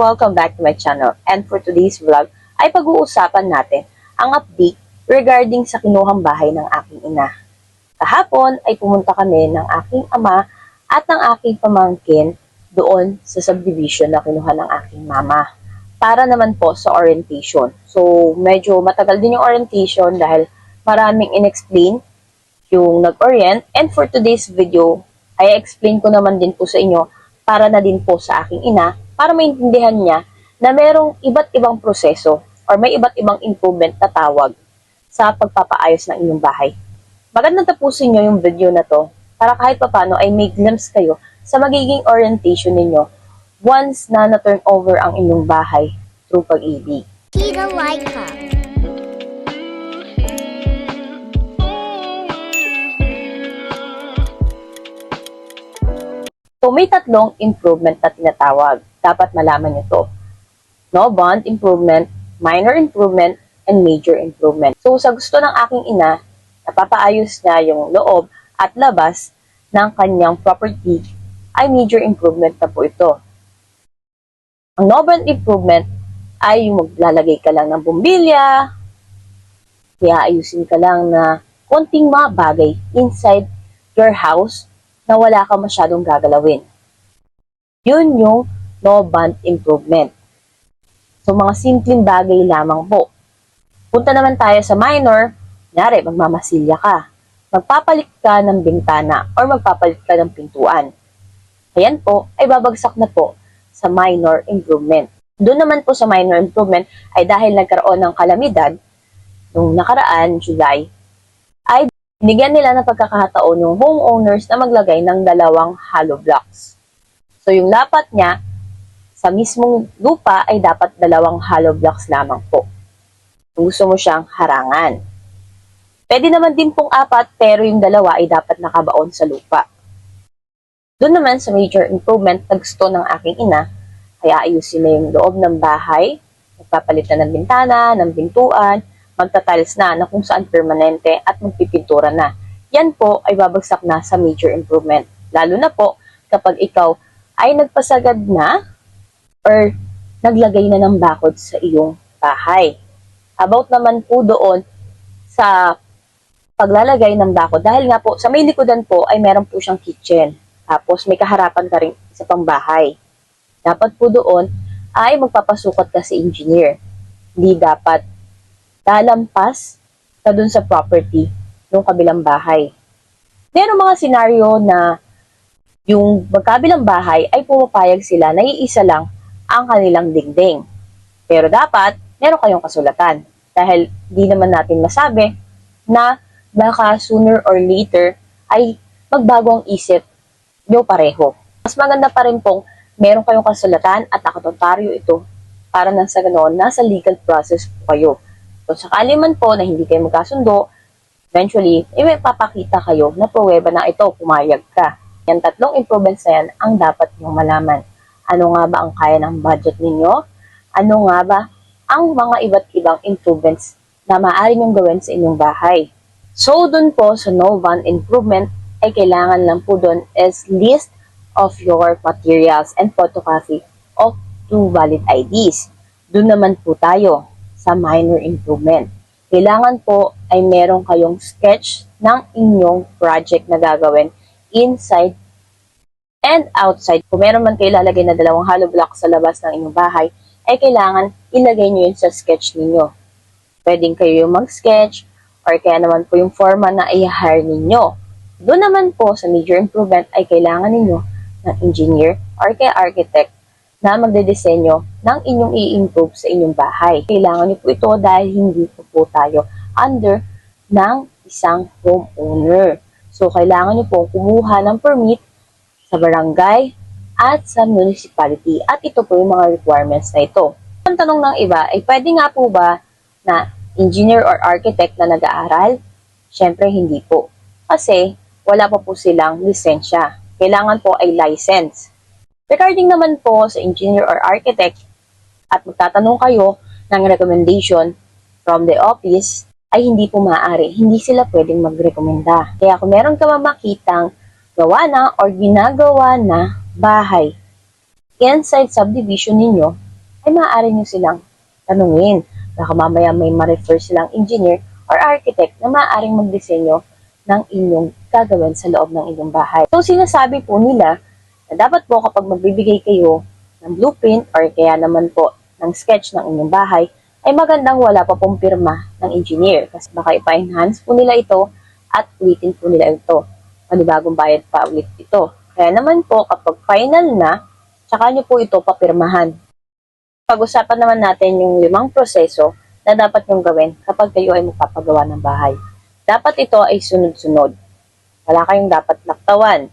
Welcome back to my channel. And for today's vlog ay pag-uusapan natin ang update regarding sa kinuhang bahay ng aking ina. Kahapon ay pumunta kami ng aking ama at ng aking pamangkin doon sa subdivision na kinuha ng aking mama para naman po sa orientation. So, medyo matagal din yung orientation dahil maraming inexplain yung nag-orient. And for today's video, ay explain ko naman din po sa inyo para na din po sa aking ina para maintindihan niya na merong iba't ibang proseso or may iba't ibang improvement na tawag sa pagpapaayos ng inyong bahay. Magandang tapusin nyo yung video na to para kahit papano ay may glimpse kayo sa magiging orientation ninyo once na na-turn over ang inyong bahay through pag-ibig. Tita. So, may tatlong improvement na tinatawag. Dapat malaman nyo to. No bond improvement, minor improvement, and major improvement. So, sa gusto ng aking ina, napapaayos niya yung loob at labas ng kanyang property ay major improvement na po ito. Ang no bond improvement ay yung maglalagay ka lang ng bumbilya, kaya ayusin ka lang na konting mga bagay inside your house na wala ka masyadong gagalawin. Yun yung no bond improvement. So, mga simpleng bagay lamang po. Punta naman tayo sa minor, nyari, magmamasilya ka. Magpapalit ka ng bintana or magpapalit ka ng pintuan. Ayan po, ay babagsak na po sa minor improvement. Doon naman po sa minor improvement ay dahil nagkaroon ng kalamidad nung nakaraan, July, ay binigyan nila ng pagkakataon yung homeowners na maglagay ng dalawang hollow blocks. So yung lapat niya sa mismong lupa ay dapat dalawang hollow blocks lamang po. Kung gusto mo siyang harangan. Pwede naman din pong apat pero yung dalawa ay dapat nakabaon sa lupa. Doon naman sa major improvement na gusto ng aking ina, kaya ayusin na yung loob ng bahay, magpapalit na ng bintana, ng pintuan, magtatiles na na kung saan permanente at magpipintura na. Yan po ay babagsak na sa major improvement. Lalo na po kapag ikaw ay nagpasagad na or naglagay na ng bakod sa iyong bahay. About naman po doon sa paglalagay ng bakod, dahil nga po sa may likodan po ay meron po siyang kitchen. Tapos may kaharapan ka rin sa pambahay. Dapat po doon ay magpapasukat ka sa engineer. Hindi dapat lalampas ka dun sa property ng kabilang bahay. Meron mga senaryo na yung magkabilang bahay ay pumapayag sila na iisa lang ang kanilang dingding. Pero dapat, meron kayong kasulatan. Dahil di naman natin masabi na baka sooner or later ay magbago ang isip nyo pareho. Mas maganda pa rin pong meron kayong kasulatan at nakatotaryo ito para nang sa ganoon, nasa legal process po kayo. Kung sakali man po na hindi kayo magkasundo, eventually, eh, may papakita kayo na pruweba na ito, pumayag ka. Yan tatlong improvements na yan ang dapat nyo malaman. Ano nga ba ang kaya ng budget ninyo? Ano nga ba ang mga iba't ibang improvements na maaari nyong gawin sa inyong bahay? So, dun po sa no van improvement, ay kailangan lang po dun is list of your materials and photocopy of two valid IDs. Doon naman po tayo sa minor improvement. Kailangan po ay meron kayong sketch ng inyong project na gagawin inside and outside. Kung meron man kayo lalagay na dalawang hollow block sa labas ng inyong bahay, ay kailangan ilagay nyo yun sa sketch ninyo. Pwedeng kayo yung mag-sketch or kaya naman po yung forma na i-hire ninyo. Doon naman po sa major improvement ay kailangan ninyo ng engineer or kaya architect na magdedesenyo ng inyong i-improve sa inyong bahay. Kailangan niyo po ito dahil hindi po po tayo under ng isang homeowner. So, kailangan niyo po kumuha ng permit sa barangay at sa municipality. At ito po yung mga requirements na ito. Ang tanong ng iba ay pwede nga po ba na engineer or architect na nag-aaral? Siyempre, hindi po. Kasi wala pa po silang lisensya. Kailangan po ay license. Regarding naman po sa engineer or architect at magtatanong kayo ng recommendation from the office, ay hindi po maaari. Hindi sila pwedeng magrekomenda. Kaya kung meron ka mamakitang gawa na or ginagawa na bahay inside subdivision ninyo, ay maaari nyo silang tanungin. Baka mamaya may ma-refer silang engineer or architect na maaaring magdisenyo ng inyong gagawin sa loob ng inyong bahay. So, sinasabi po nila na dapat po kapag magbibigay kayo ng blueprint or kaya naman po ng sketch ng inyong bahay, ay magandang wala pa pong pirma ng engineer kasi baka ipa-enhance po nila ito at ulitin po nila ito. Panibagong bayad pa ulit ito. Kaya naman po kapag final na, tsaka nyo po ito papirmahan. Pag-usapan naman natin yung limang proseso na dapat nyong gawin kapag kayo ay magpapagawa ng bahay. Dapat ito ay sunod-sunod. Wala kayong dapat laktawan.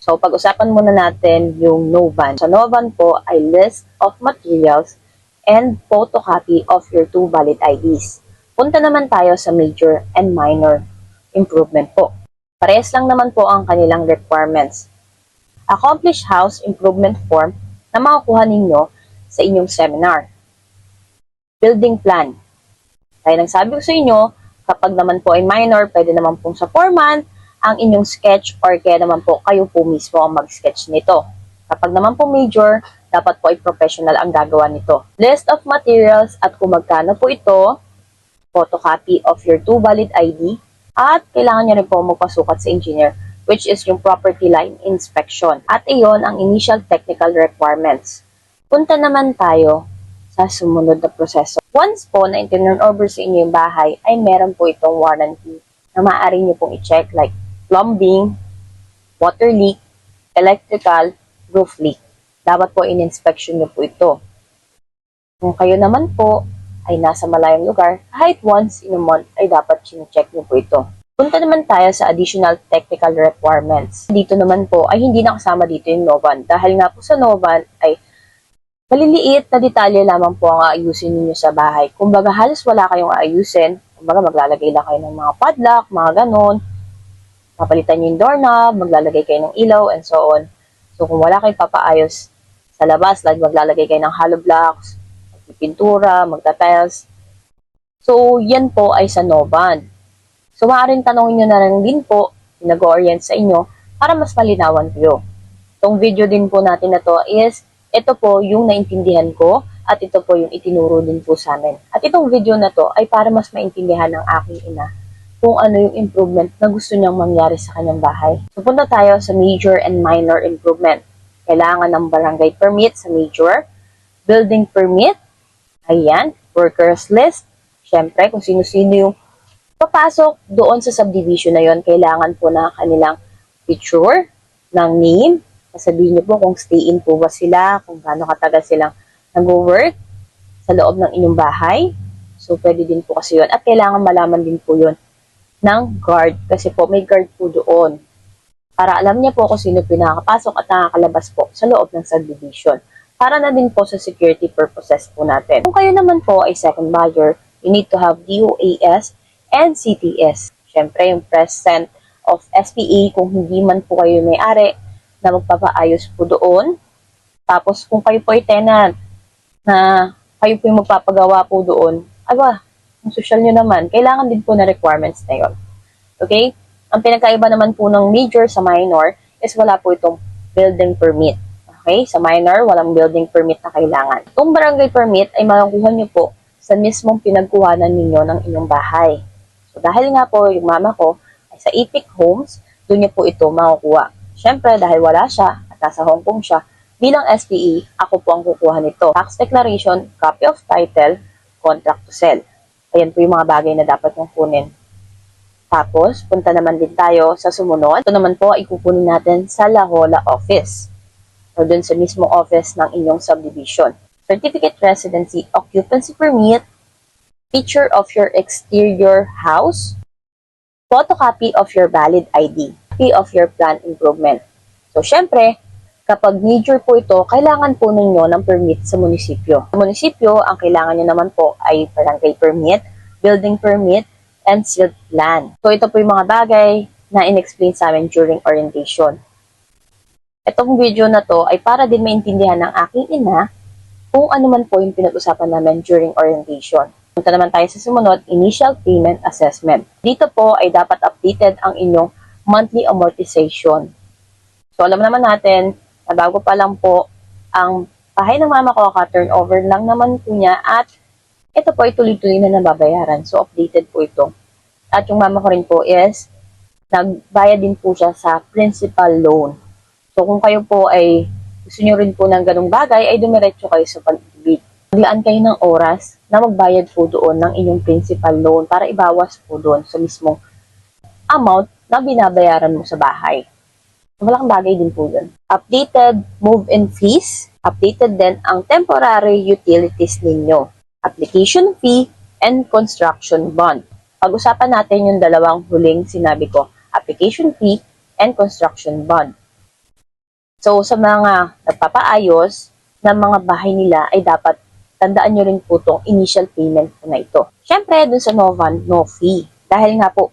So, pag-usapan muna natin yung Novan. Sa Novan po ay list of materials and photocopy of your two valid IDs. Punta naman tayo sa major and minor improvement po. Parehas lang naman po ang kanilang requirements. Accomplished house improvement form na makukuha ninyo sa inyong seminar. Building plan. Kaya nang sabi ko sa inyo, kapag naman po ay minor, pwede naman pong sa foreman ang inyong sketch or kaya naman po kayo po mismo ang mag-sketch nito. Kapag naman po major, dapat po ay professional ang gagawa nito. List of materials at kung magkano po ito, photocopy of your two valid ID, at kailangan nyo rin po magpasukat sa engineer, which is yung property line inspection. At iyon ang initial technical requirements. Punta naman tayo sa sumunod na proseso. Once po na turn over sa inyo yung bahay, ay meron po itong warranty na maaari nyo pong i-check like plumbing, water leak, electrical, roof leak. Dapat po in-inspection nyo po ito. Kung kayo naman po ay nasa malayong lugar, kahit once in a month ay dapat check nyo po ito. Punta naman tayo sa additional technical requirements. Dito naman po ay hindi nakasama dito yung Novan. Dahil nga po sa Novan ay maliliit na detalye lamang po ang aayusin ninyo sa bahay. Kumbaga halos wala kayong aayusin. Kumbaga maglalagay lang kayo ng mga padlock, mga ganon. Papalitan nyo yung doorknob, maglalagay kayo ng ilaw, and so on. So kung wala kayong papaayos sa labas, like maglalagay kayo ng hollow blocks, magpipintura, magta-tiles. So yan po ay sa Novan. So maaaring tanongin nyo na rin din po, nag-orient sa inyo, para mas malinawan kayo. Itong video din po natin na to is, ito po yung naintindihan ko, at ito po yung itinuro din po sa amin. At itong video na to ay para mas maintindihan ng aking ina kung ano yung improvement na gusto niyang mangyari sa kanyang bahay. So, punta tayo sa major and minor improvement. Kailangan ng barangay permit sa major, building permit, ayan, workers list, syempre kung sino-sino yung papasok doon sa subdivision na yon kailangan po na kanilang picture ng name, sasabihin niyo po kung stay-in po ba sila, kung gaano katagal silang nag-work sa loob ng inyong bahay. So, pwede din po kasi yun. At kailangan malaman din po yun ng guard kasi po may guard po doon. Para alam niya po kung sino pinakapasok at nakakalabas po sa loob ng subdivision. Para na din po sa security purposes po natin. Kung kayo naman po ay second buyer, you need to have DOAS and CTS. Siyempre, yung present of SPA kung hindi man po kayo may-ari na magpapaayos po doon. Tapos, kung kayo po ay tenant na kayo po yung magpapagawa po doon, aba, yung social nyo naman, kailangan din po na requirements na yun. Okay? Ang pinagkaiba naman po ng major sa minor is wala po itong building permit. Okay? Sa minor, walang building permit na kailangan. Kung barangay permit ay makukuha nyo po sa mismong pinagkuhanan ninyo ng inyong bahay. So, dahil nga po yung mama ko ay sa Epic Homes, doon niya po ito makukuha. Siyempre, dahil wala siya at nasa Hong Kong siya, bilang SPE, ako po ang kukuha nito. Tax declaration, copy of title, contract to sell. Ayan po yung mga bagay na dapat mong kunin. Tapos, punta naman din tayo sa sumunod. Ito naman po ay kukunin natin sa La Jolla office. O dun sa mismo office ng inyong subdivision. Certificate Residency Occupancy Permit, picture of your exterior house, photocopy of your valid ID, copy of your plan improvement. So, syempre, kapag major po ito, kailangan po ninyo ng permit sa munisipyo. Sa munisipyo, ang kailangan nyo naman po ay barangay permit, building permit, and sealed plan. So, ito po yung mga bagay na in-explain sa amin during orientation. Itong video na to ay para din maintindihan ng aking ina kung ano man po yung pinag-usapan namin during orientation. Punta naman tayo sa sumunod, initial payment assessment. Dito po ay dapat updated ang inyong monthly amortization. So, alam naman natin na bago pa lang po ang bahay ng mama ko, ka-turnover lang naman po niya at ito po ay tuloy-tuloy na nababayaran. So, updated po ito. At yung mama ko rin po is, nagbayad din po siya sa principal loan. So, kung kayo po ay gusto nyo rin po ng ganong bagay, ay dumiretso kayo sa pag-ibig. Maglaan kayo ng oras na magbayad po doon ng inyong principal loan para ibawas po doon sa mismong amount na binabayaran mo sa bahay. Malaking bagay din po yun. Updated move-in fees. Updated din ang temporary utilities ninyo. Application fee and construction bond. Pag-usapan natin yung dalawang huling sinabi ko. Application fee and construction bond. So, sa mga nagpapaayos ng mga bahay nila ay dapat tandaan nyo rin po itong initial payment po na ito. Siyempre, dun sa Novan, no fee. Dahil nga po,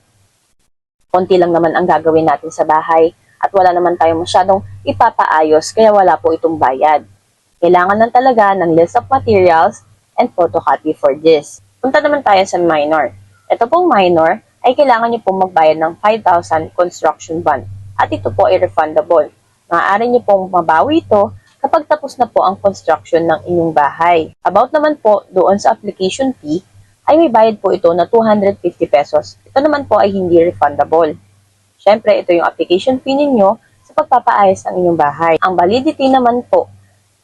konti lang naman ang gagawin natin sa bahay at wala naman tayong masyadong ipapaayos kaya wala po itong bayad. Kailangan lang talaga ng list of materials and photocopy for this. Punta naman tayo sa minor. Ito pong minor ay kailangan nyo pong magbayad ng 5,000 construction bond at ito po ay refundable. Maaari nyo pong mabawi ito kapag tapos na po ang construction ng inyong bahay. About naman po doon sa application fee, ay may bayad po ito na 250 pesos. Ito naman po ay hindi refundable. Siyempre, ito yung application fee ninyo sa pagpapaayos ng inyong bahay. Ang validity naman po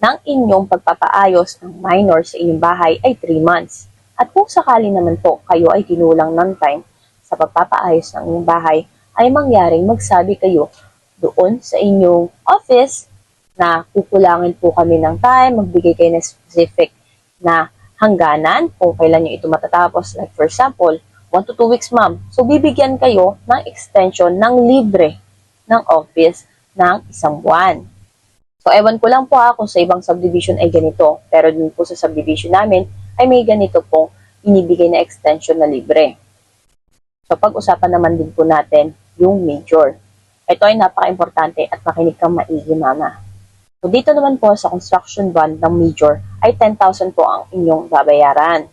ng inyong pagpapaayos ng minor sa inyong bahay ay 3 months. At kung sakali naman po kayo ay kinulang ng time sa pagpapaayos ng inyong bahay, ay mangyaring magsabi kayo doon sa inyong office na kukulangin po kami ng time, magbigay kayo ng specific na hangganan kung kailan nyo ito matatapos. Like for example, 1 to 2 weeks ma'am. So bibigyan kayo ng extension ng libre ng office ng isang buwan. So ewan ko lang po ha kung sa ibang subdivision ay ganito. Pero din po sa subdivision namin ay may ganito pong inibigay na extension na libre. So pag-usapan naman din po natin yung major. Ito ay napaka-importante at makinig kang maigi mama. So dito naman po sa construction bond ng major ay 10,000 po ang inyong babayaran.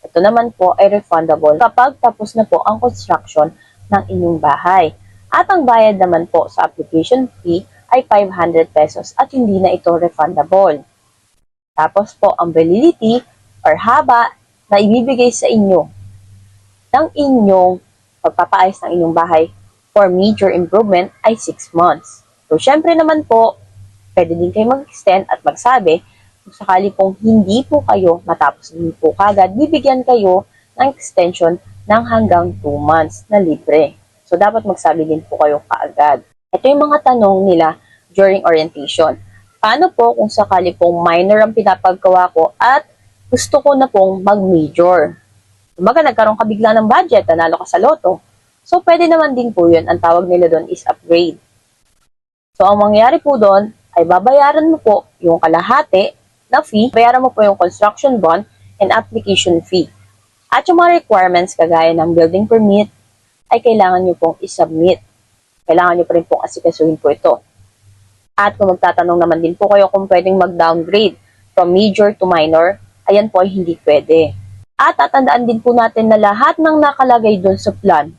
Ito naman po ay refundable kapag tapos na po ang construction ng inyong bahay. At ang bayad naman po sa application fee ay 500 pesos at hindi na ito refundable. Tapos po ang validity or haba na ibibigay sa inyo ng inyong pagpapaayos ng inyong bahay for major improvement ay 6 months. So, syempre naman po, pwede din kayo mag-extend at magsabi kung sakali pong hindi po kayo matapos din po kagad, bibigyan kayo ng extension ng hanggang 2 months na libre. So, dapat magsabi din po kayo kaagad. Ito yung mga tanong nila during orientation. Paano po kung sakali pong minor ang pinapagawa ko at gusto ko na pong mag-major? Kumbaga, nagkaroon ka bigla ng budget, nanalo ka sa loto. So, pwede naman din po yun. Ang tawag nila doon is upgrade. So, ang mangyayari po doon ay babayaran mo po yung kalahati na fee, bayaran mo po yung construction bond and application fee. At yung mga requirements kagaya ng building permit ay kailangan nyo pong isubmit. Kailangan nyo pa rin pong asikasuhin po ito. At kung magtatanong naman din po kayo kung pwedeng mag-downgrade from major to minor, ayan po ay hindi pwede. At tatandaan din po natin na lahat ng nakalagay doon sa plan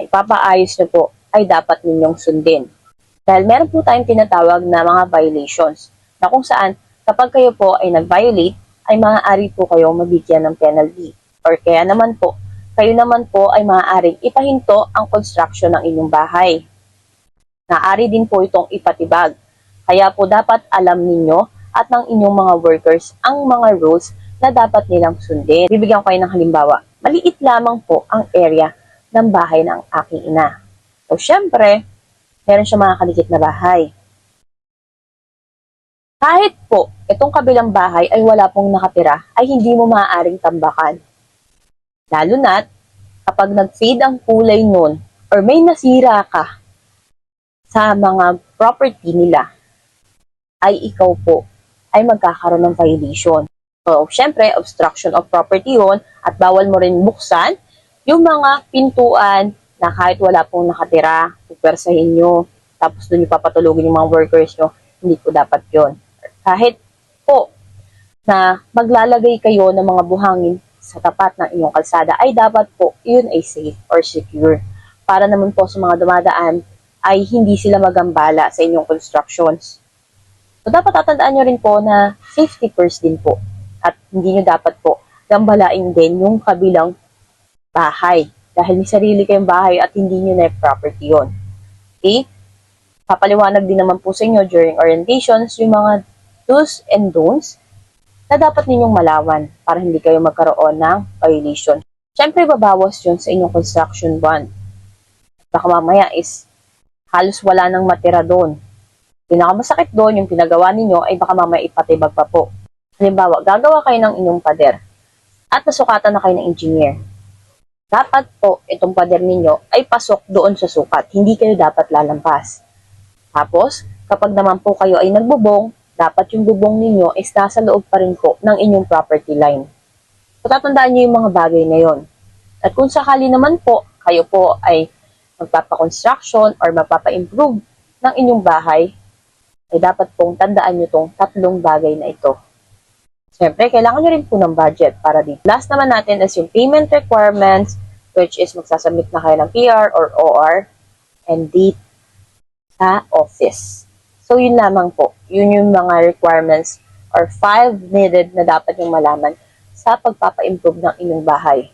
ay papaayos nyo po ay dapat ninyong sundin. Dahil meron po tayong tinatawag na mga violations na kung saan kapag kayo po ay nag-violate ay maaari po kayong mabigyan ng penalty. Or kaya naman po, kayo naman po ay maaaring ipahinto ang construction ng inyong bahay. Naari din po itong ipatibag. Kaya po dapat alam ninyo at ng inyong mga workers ang mga rules na dapat nilang sundin. Bibigyan ko kayo ng halimbawa. Maliit lamang po ang area ng bahay ng aking ina. So, syempre, meron siya mga kalikit na bahay. Kahit po, itong kabilang bahay ay wala pong nakatira, ay hindi mo maaaring tambakan. Lalo na't, kapag nag-fade ang kulay nun, or may nasira ka sa mga property nila, ay ikaw po ay magkakaroon ng violation. So, syempre, obstruction of property yun at bawal mo rin buksan yung mga pintuan na kahit wala pong nakatira, pupwersahin nyo, tapos doon yung papatulogin yung mga workers nyo, hindi po dapat yon Kahit po na maglalagay kayo ng mga buhangin sa tapat ng inyong kalsada, ay dapat po yun ay safe or secure. Para naman po sa mga dumadaan, ay hindi sila magambala sa inyong constructions. So, dapat tatandaan nyo rin po na safety first din po. At hindi nyo dapat po gambalain din yung kabilang bahay. Dahil may sarili kayong bahay at hindi nyo na property yon. Okay? Papaliwanag din naman po sa inyo during orientations yung mga do's and don'ts na dapat ninyong malawan para hindi kayo magkaroon ng violation. Siyempre, babawas yun sa inyong construction bond. Baka mamaya is halos wala nang matira doon. Pinakamasakit doon, yung pinagawa ninyo ay baka mamaya ipatibag pa po. Halimbawa, gagawa kayo ng inyong pader at nasukatan na kayo ng engineer. Dapat po itong pader ninyo ay pasok doon sa sukat. Hindi kayo dapat lalampas. Tapos, kapag naman po kayo ay nagbubong, dapat yung bubong ninyo is nasa loob pa rin po ng inyong property line. So, tatandaan nyo yung mga bagay na yon. At kung sakali naman po, kayo po ay magpapa-construction or magpapa-improve ng inyong bahay, ay dapat pong tandaan nyo tong tatlong bagay na ito. Siyempre, kailangan nyo rin po ng budget para dito. Last naman natin is yung payment requirements, which is magsasubmit na kayo ng PR or OR, and date sa office. So, yun lamang po. Yun yung mga requirements or five needed na dapat yung malaman sa pagpapa-improve ng inyong bahay.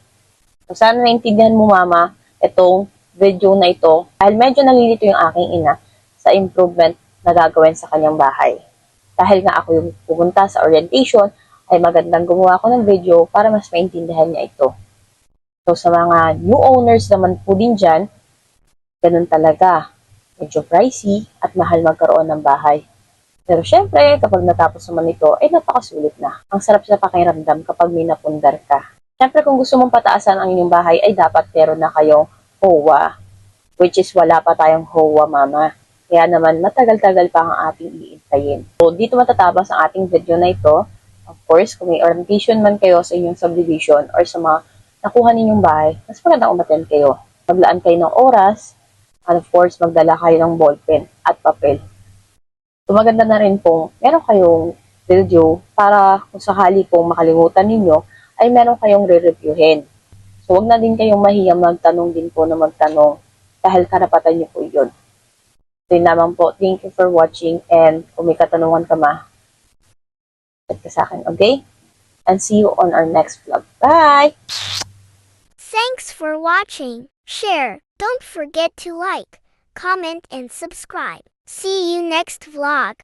So, sana naintindihan mo, mama, itong video na ito dahil medyo nalilito yung aking ina sa improvement na gagawin sa kanyang bahay. Dahil nga ako yung pumunta sa orientation, ay magandang gumawa ko ng video para mas maintindihan niya ito. So, sa mga new owners naman po din dyan, ganun talaga. Medyo pricey at mahal magkaroon ng bahay. Pero syempre, kapag natapos naman ito, ay napakasulit na. Ang sarap sa pakiramdam kapag may napundar ka. Syempre, kung gusto mong pataasan ang inyong bahay, ay dapat meron na kayong HOA. Which is wala pa tayong HOA, mama. Kaya naman, matagal-tagal pa ang ating iintayin. So, dito matatapos ang ating video na ito. Of course, kung may orientation man kayo sa inyong subdivision or sa mga nakuha ninyong bahay, mas magandang umaten kayo. Maglaan kayo ng oras, and of course, magdala kayo ng ballpen at papel. So, maganda na rin po, meron kayong video para kung sakali pong makalimutan ninyo, ay meron kayong re-reviewin. So, wag na din kayong mahiya magtanong din po na magtanong dahil karapatan niyo po yun. So, yun lamang po. Thank you for watching and kung may katanungan ka ma, ka sa akin, okay? And see you on our next vlog. Bye! Thanks for watching. Share. Don't forget to like, comment, and subscribe. See you next vlog.